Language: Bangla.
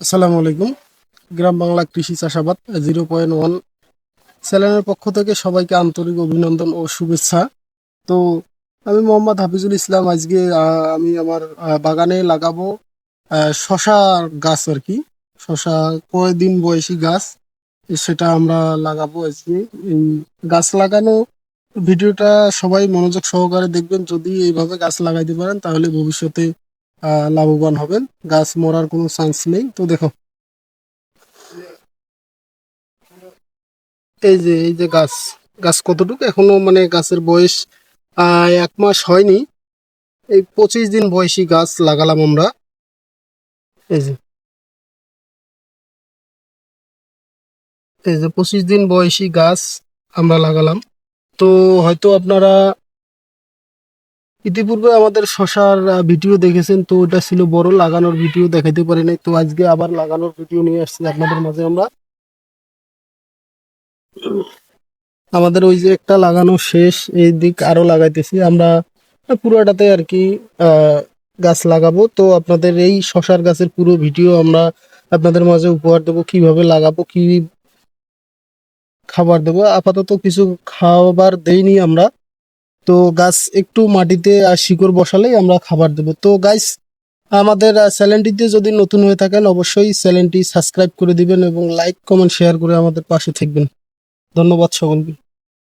আসসালামু আলাইকুম। গ্রাম বাংলা কৃষি চাষাবাদ জিরো পয়েন্ট ওয়ান চ্যানেলের পক্ষ থেকে সবাইকে আন্তরিক অভিনন্দন ও শুভেচ্ছা। তো আমি মোহাম্মদ হাফিজুল ইসলাম, আজকে আমি আমার বাগানে লাগাবো শশা গাছ আর কি। শশা কয়দিন বয়সী গাছ, সেটা আমরা লাগাবো আজকে। গাছ লাগানো ভিডিওটা সবাই মনোযোগ সহকারে দেখবেন। যদি এইভাবে গাছ লাগাইতে পারেন, তাহলে ভবিষ্যতে লাভবান হবেন। গাছ মরার কোনো চান্স নেই। তো দেখো। এই যে এই যে গাছ গাছ কতটুকু? এখনও মানে গাছের বয়স এক মাস হয়নি। এই পঁচিশ দিন বয়সী গাছ লাগালাম আমরা। এই যে। এই যে পঁচিশ দিন বয়সী গাছ আমরা লাগালাম। তো হয়তো আপনারা ইতিপূর্বে আমাদের শশার ভিডিও দেখেছেন, তো ওটা ছিল বড় লাগানোর ভিডিও, দেখাইতে পারি নাই। তো আজকে আবার লাগানোর ভিডিও নিয়ে আসছি আপনাদের মাঝে আমরা। আমাদের ওই যে একটা লাগানো শেষ, এই দিক আরও লাগাইতেছি। আমরা পুরোটাতে আর কি গাছ লাগাবো। তো আপনাদের এই শশার গাছের পুরো ভিডিও আমরা আপনাদের মাঝে উপহার দেবো। কীভাবে লাগাবো, কি খাবার দেবো, আপাতত কিছু খাবার দেইনি আমরা। তো গাছ একটু মাটিতে আর শিকড় বসালেই আমরা খাবার দেবো। তো গাইস, আমাদের চ্যানেলটিতে যদি নতুন হয়ে থাকেন, অবশ্যই চ্যানেলটি সাবস্ক্রাইব করে দিবেন এবং লাইক, কমেন্ট, শেয়ার করে আমাদের পাশে থাকবেন। ধন্যবাদ সকলকে।